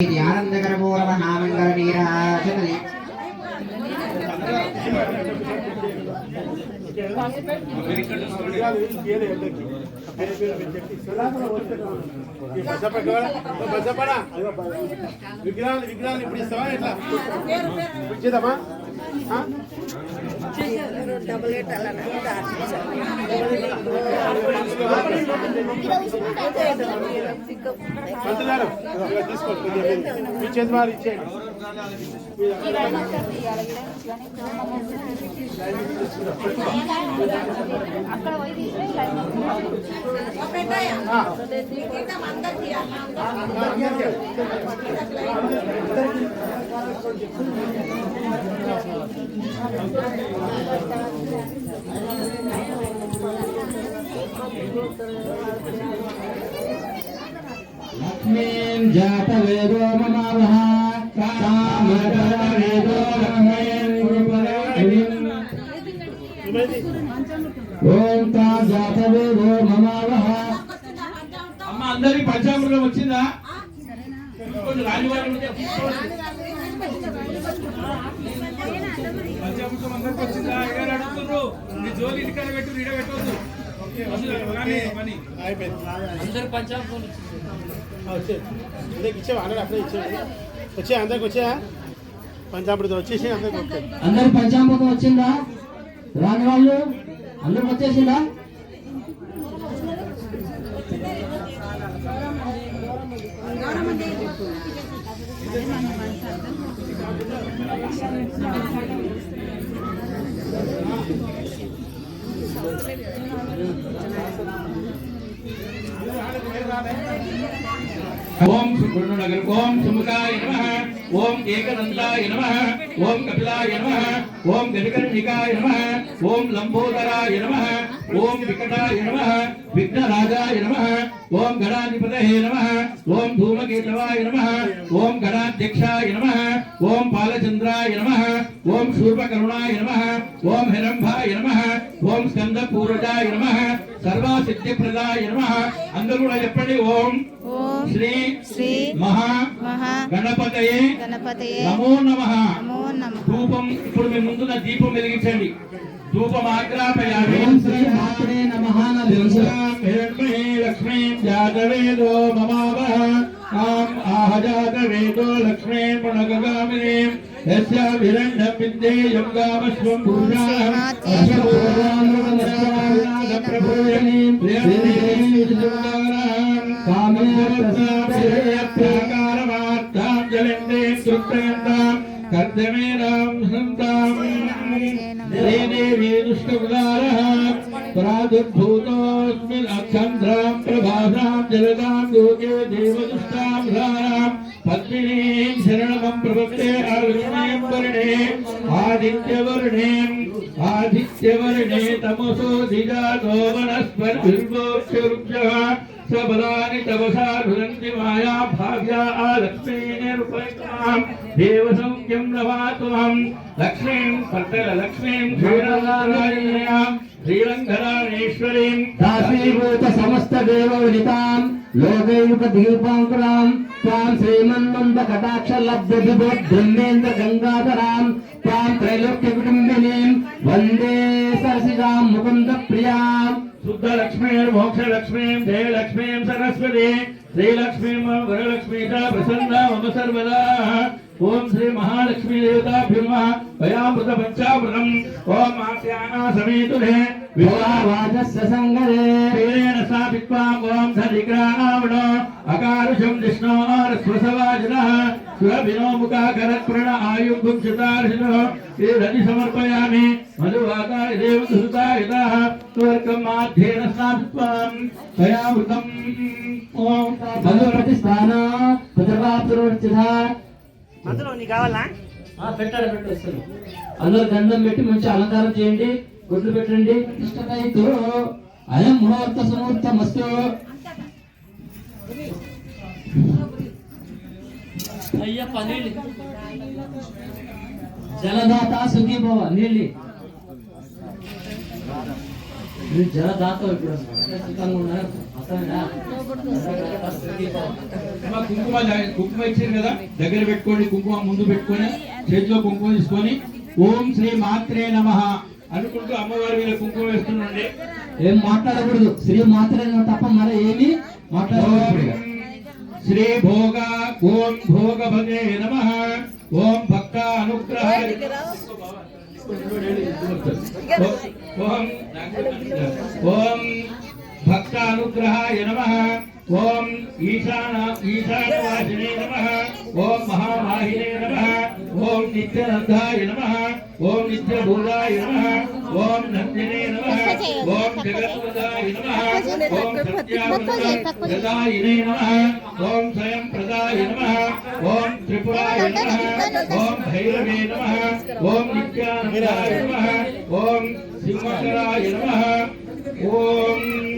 ఇది ఆనందకరమూల మహామంగళ నీరాజనది విగ్రహాలు విగ్రహాలు ఇప్పుడు ఇస్తావా ఎట్లా ఇచ్చేదమ్మా డబుల్ మంత్రులారు ఇదిగో తీసుకోండి కొద్దిగా మీరు. మీ చేతి వారు ఇచ్చేయండి లక్ష్మీం జాత వేదో మమావహ ఓం తా జాత వేదో మమావహ అమ్మ అందరికి పంచామృతం వచ్చిందా? కొంచెం రాని ఉంటే పంచామృతం అందరికి వచ్చిందా? ఎవరు అడుగుతున్నారు? నీ జోలి ఇంటికాడ పెట్టు ఈడ పెట్టవద్దు అందరు పంచామృతం ఇచ్చేవా? అందరికి అప్పుడే ఇచ్చేది వచ్చే అందరికి వచ్చా? పంచామృతం వచ్చేసి అందరికి ఓకే అందరు పంచామృతం వచ్చిందా? రాని వాళ్ళు? అందరు వచ్చేసిందా? குருநகர் ஓம் சுமுகாய நம ஓம் ஏகதந்தாய நம ஓம் கபிலாய நம ஓம் கருகர்ணிகாய நம ஓம் லம்போதராய நம ஓம் விகடாய நம விக்னராஜாய நம ஓம் கணாதிபதயே நம ஓம் தூமகேதவாய நம ஓம் கணாத்தியக்ஷாய நம ஓம் பாலச்சந்திராய நம ஓம் சூர்பகருணாய நம ஓம் ஹிரம்பாய நம ஓம் ஸ்கந்த பூரஜாய நம నమ సర్వసిద్ధిప్రదాయ నమ. అందరూ కూడా చెప్పండి ఓం. ఓం. శ్రీ శ్రీ మహా మహా గణపతయే గణపతయే నమో నమః. నమో నమః. ధూపం ఇప్పుడు మీ ముందున్న దీపం వెలిగించండి. ధూపం ఆగ్రాపయామి శ్రీ మాత్రే నమః లక్ష్మీం జాతవేదో మమావహ ఆం ఆహజాతవేదో లక్ష్మీం పుణగగామినీం हिरण्यमिन्दे यङ्गामस्वं कामेरप्राकारवार्ताञ्जलिन्दे तृप्तयन्तां कर्दमेनां हन्तां देवी दुष्टगुदारः प्रादुर्भूतोऽस्मिन् अक्षन्ध्रां प्रभासां जलदां लोके देवदुष्टां धाराम् पद्मिनीं शरणमं प्रपत्ते अलक्ष्मीं वर्णे आदित्य वर्णे आदित्य वर्णे तमसो दिजातो वनस्पतिर्मोक्षवृक्षः सबलानि तपसा रुदन्ति माया भाग्या भाव्या आलक्ष्मीनिरुपैताम् देवसौख्यं नवात्माम् लक्ष्मीं पत्तलक्ष्मीं क्षीरलारायण्याम् श्रीरङ्गराणेश्वरीं दासीभूत समस्तदेववनिताम् లోకైక దీపాంకురాం తాం శ్రీమన్మంద కటాక్షలబ్ధేంద్ర గంగాధరాం తాం త్రైలోక్య కుటుంబినీం వందే సరసిజాం ముకుంద ప్రియాం శుద్ధ లక్ష్మీర్ మోక్ష లక్ష్మీం జయ లక్ష్మీం సరస్వతి శ్రీలక్ష్మీం వరలక్ష్మీ ప్రసన్న మమ సర్వదా. ओम श्री महालक्ष्मी देवता भीमा भयामृत पंचामृतम ओम महास्याना समेतुने। विवाहवाजस्य संगरे तेन स्थापित्वा ओम सदिग्रावणो अकारुषं जिष्णो रस्वसवाजिनः स्वभिनो मुखाकरत्प्रण आयुं भुक्षितार्षिणो ते रजि समर्पयामि मधुवाताय देवसुतायिताः त्वर्कं माध्येन स्थापित्वा भयामृतम् ओम मधुप्रतिस्थाना तत्र प्राप्तुरोचितः అందులో నీకు కావాలా? పెట్టాడు పెట్టేస్తారు అందరూ గంధం పెట్టి మంచి అలంకారం చేయండి గుడ్లు పెట్టండి. ఇష్టమైతే అయం ముహూర్త సుముహూర్త మస్తు అయ్యప్ప నీళ్ళు జలదాత సుఖీభవ నీళ్ళు. మీరు జలదాత ఇప్పుడు సుఖంగా ఉన్నారు. కుంకుమ కుంకుమ ఇచ్చారు కదా దగ్గర పెట్టుకోండి కుంకుమ ముందు పెట్టుకొని చేతిలో కుంకుమ తీసుకొని ఓం శ్రీ మాత్రే నమ అనుకుంటూ అమ్మవారి మీద కుంకుమ వేస్తుండండి. ఏం మాట్లాడకూడదు. శ్రీ మాత్రమే తప్ప మరి ఏమి మాట్లాడకూడదు. శ్రీ భోగ ఓం భోగభగే నమ ఓం భక్త అనుగ్రహ. ఓం ఓం भक्तानुग्रहाय नमः ॐ ईशान ईशानवासिने नमः ॐ महावाहिने नमः ॐ नित्यनन्दाय नमः ॐ नित्यभूताय नमः ॐ नन्दिने नमः ॐ जगत्प्रदाय नमः ॐ सत्यावदायिने नमः ॐ स्वयं प्रदाय नमः ॐ त्रिपुराय नमः ॐ भैरवे नमः ॐ नित्यानन्दाय नमः ॐ सिंहकराय नमः ॐ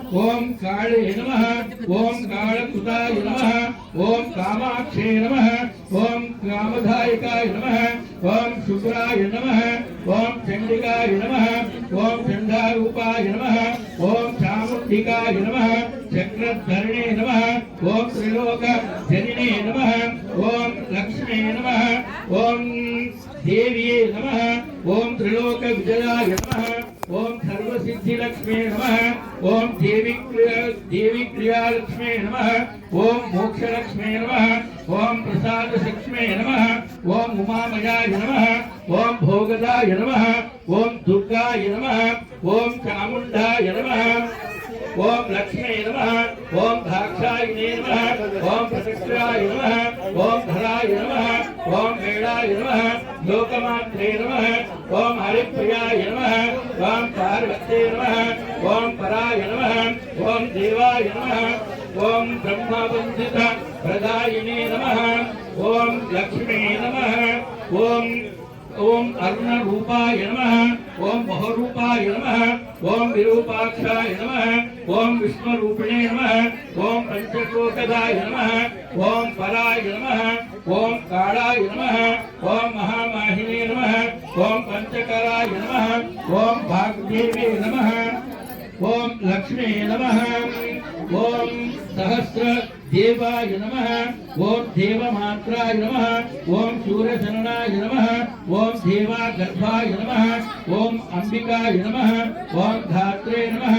ఓం త్రిలోకలోకినే నమ ఓం లక్ష్మీ నమ ఓం కాళే నమ ఓం కాళకృతాయ నమ ఓం కామాక్షే నమ ఓం కామధాయకాయ నమ ఓం శుక్రాయ నమ ఓం చండికాయ నమ ఓం చండారూపాయ నమ ఓం చాముండికాయ నమ చక్రధరణే నమ ఓం త్రిలోక జనినే నమ ఓం లక్ష్మీ నమ ఓం దేవ్యే నమ ఓం త్రిలోక విజయాయ నమ ఓం సర్వసిద్ధిలక్ష్మే నమ. ఓం దేవి క్రియా- దేవి క్రియాలక్ష్మే నమ. ఓం మోక్షలక్ష్మే నమ. ఓం ప్రసాదలక్ష్మే నమ. ఓం ఉమామయాయ నమ. ఓం భోగదాయ నమ. ఓం దుర్గాయ నమ. ఓం చాముండాయ నమ. ओम लक्ष्मी नम ओं धाक्षाय नम ओं प्रतिष्ठाय नम ओं धराय नम ओं मेड़ाय नम लोकमात्रे नम ओं हरिप्रियाय नम ओं पार्वती नम ओं पराय नम ओं देवाय नम ओं ब्रह्मबंधित प्रदायिने नम ओं लक्ष्मे नम ओं ओम अरुण रूपाय नम ओं बहुरूपाय नम ओं विरूपाक्षाय नम ओम विष्णुरूपिणे नमः ओम पंचकोटदाय नमः ओम पराय नमः ओम कालाय नमः ओम महामाहिने नमः ओम पंचकराय नमः ओम भागदेवे नमः ओम लक्ष्मी नमः ओम सहस्र देवाय नमः ओम देवमात्राय नमः ओम शूरचरणाय नमः ओम देवागर्भाय नमः ओम अंबिकाय नमः ओम धात्रे नमः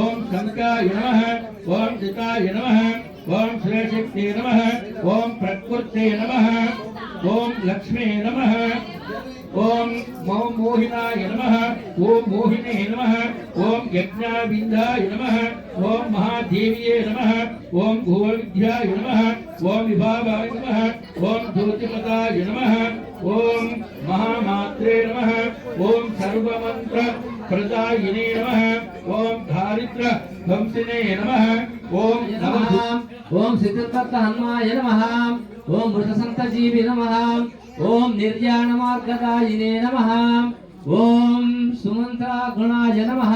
ओम शंकाय नमः ओम चिताय नमः ओम श्रेशक्ति नमः ओम प्रकृत्ये नमः ओम लक्ष्मी नमः ओम मौम मोहिनाय नमः ओम मोहिनी नमः ओम यज्ञाबिन्दाय नमः ओम महादेवीये नमः ओम भुवविद्याय नमः ओम विभावाय नमः ओम ज्योतिपदाय नमः ओम महामात्रे नमः ओम सर्वमंत्र प्रजागिने नमः। ओम धारित्र ध्वंसिने नमः। ओम नमः। ओम सिद्धत्त हनुमाय नमः। ओम वृतसंत जीवि नमः। ओम निर्याण मार्गदायिने नमः। ओम सुमंत्रा गुणाय नमः।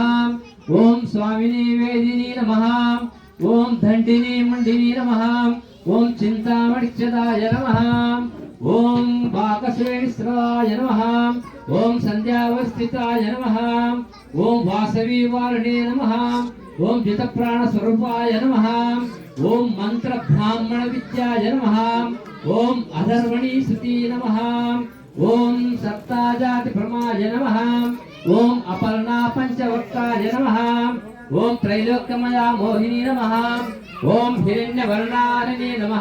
ओम स्वामिने वेदिनी नमः। ओम दंडिनी मुंडिनी नमः। ओम चिंतामणिक्षदाय नमः। ఓం వాకశ్రేణిశ్రాయ నమ. ఓం సంధ్యావస్థితాయ నమ. ఓం వాసవి వారిణే నమ. ఓం జితప్రాణ స్వరూపాయ నమ. ఓం మంత్ర బ్రాహ్మణ విద్యాయ నమ. ఓం అధర్వణీ శృతి నమ. ఓం సప్తాజాతి ప్రమాయ నమ. ఓం అపర్ణా పంచవర్తాయ నమ. ఓం త్రైలోక్యమయా మోహిని నమ. ఓం హిరణ్యవర్ణారిణి నమ.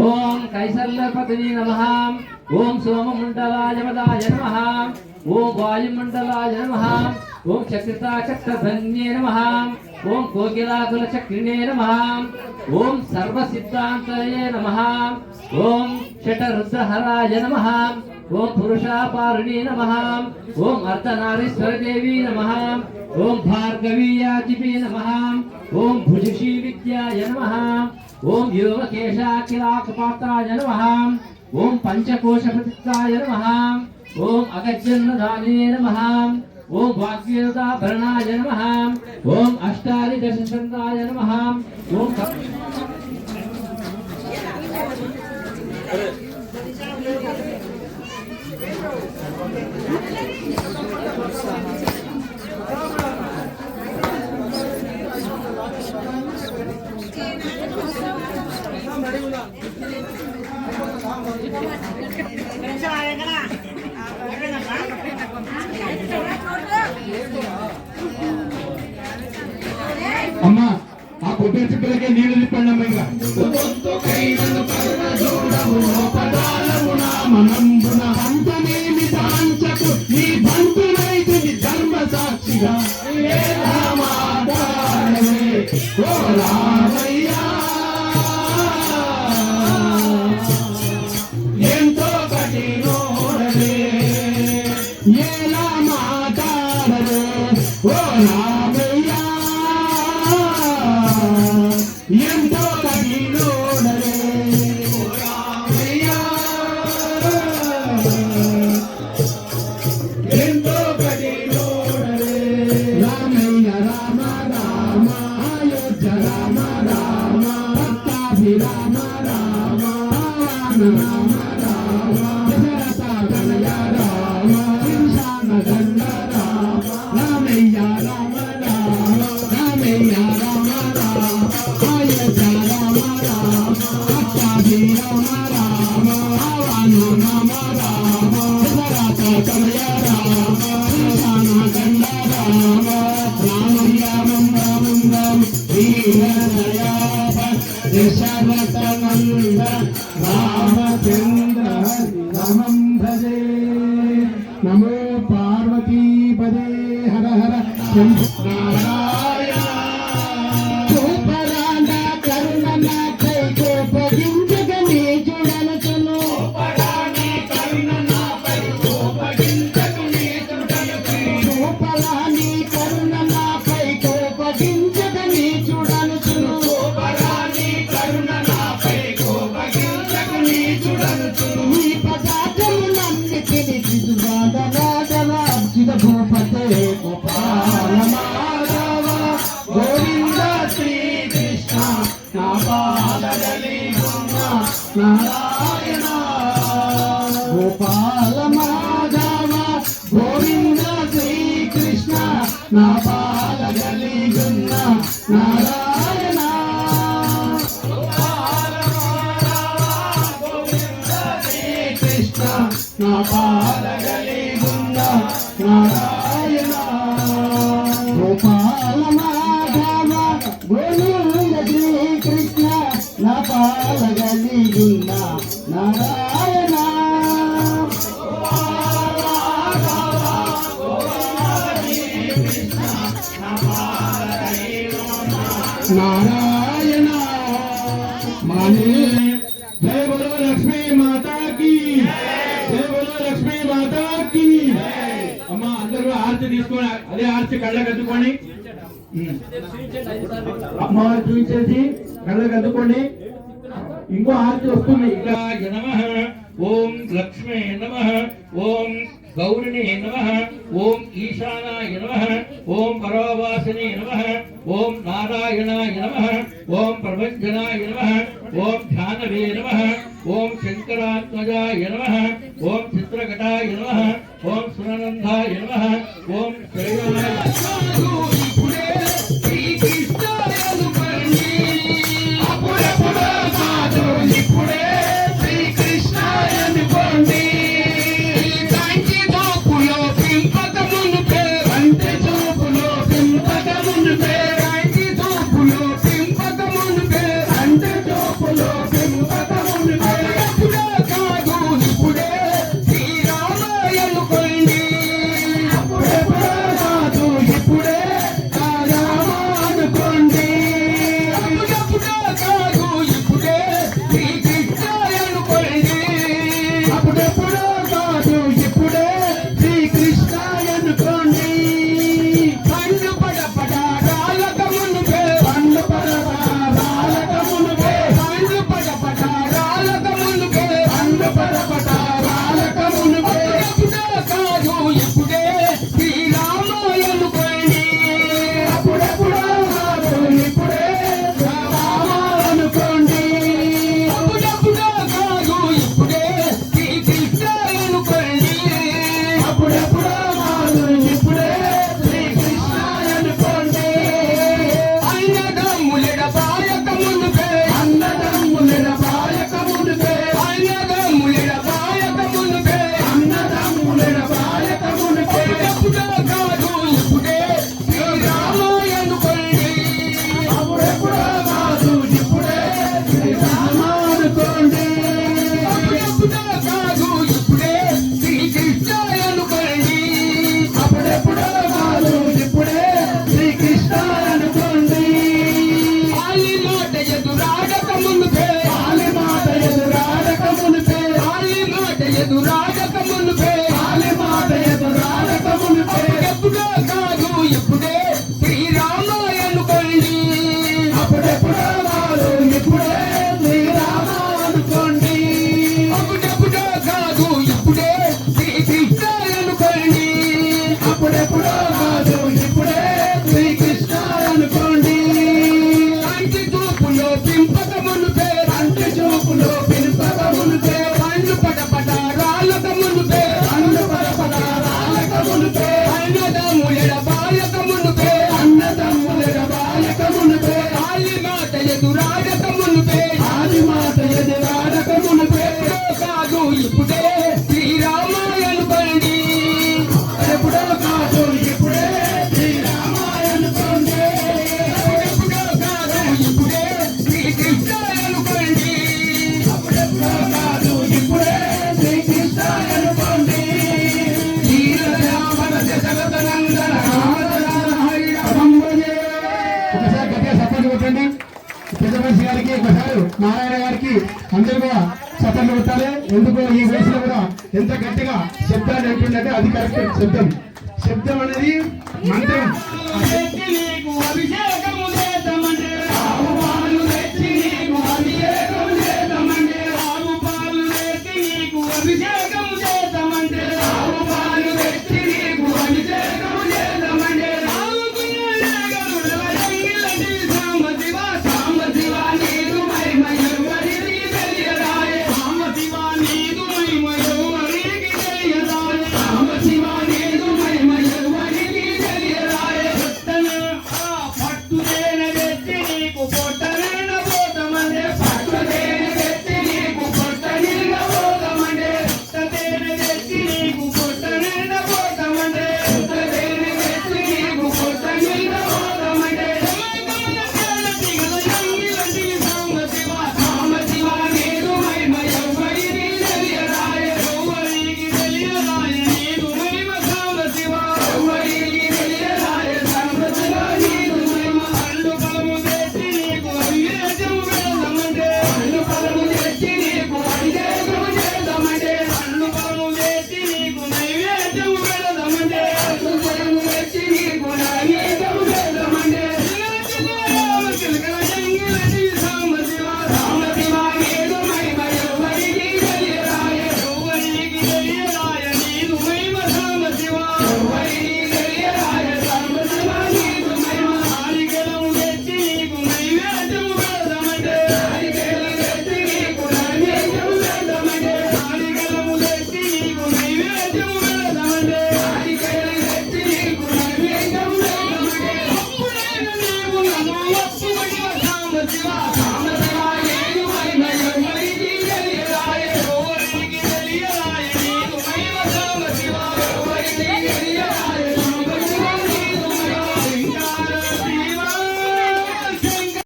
ఓం కైసల్యపతిని నమ. ఓం సోమమండలాయ మదాయ నమ. ఓం వాయుమండలాయ నమ. ఓం చక్రితాచక్రధన్యే నమ. ఓం కోకిలాకుల చక్రిణే నమ. ఓం సర్వసిద్ధాంతయే నమ. ఓం షటరుద్రహరాయ నమ. ఓం పురుషాపారుణి నమ. ఓం అర్ధనారీశ్వరదేవి నమ. ఓం భార్గవీయాజిపి నమ. ఓం భుజుషీ విద్యాయ నమ. ఓం యోగకేశాఖిలాకపాత్రాయ నమ. ఓం పంచకోశపతిత్రాయ నమ. ఓం అగజన్నదానినే నమ. ఓం వాగ్యేదాభరణాయ నమ. ఓం అష్టారి నమ. నమః ఓం Thank you. గోపాల మాధవ నారాయణ మానే జయ బలో లక్ష్మీ మాతా की। జయ బలో లక్ష్మీ మాతా की। అమ్మ అందరూ ఆర్తి తీసుకొని అదే ఆర్తి కళ్ళకి అద్దుకొని ఉమ్. అమ్మవారు చూపించేసి కళ్ళకి అద్దుకోండి ఇంకో ఆర్తి వస్తుంది. ఇంకా నమ. ఓం లక్ష్మీ నమ. ఓం கௌரிணி நம ஓம் ஈசானாய நம ஓம் பரோபாசினி நம ஓம் நாராயணாய நம ஓம் பிரபஞ்சனாய நம ஓம் தியானவே நம ஓம் சங்கராத்மஜாய நம ஓம் சித்திரகட்டாய நம ஓம் சுரநந்தாய நம ஓம் சைவனாய అందరూ కూడా చప్పట్లు కొట్టాలి ఎందుకు ఈ వయసులో కూడా ఎంత గట్టిగా శబ్దాన్ని అంటుందంటే అది కరెక్ట్ శబ్దం. శబ్దం అనేది మంత్రం.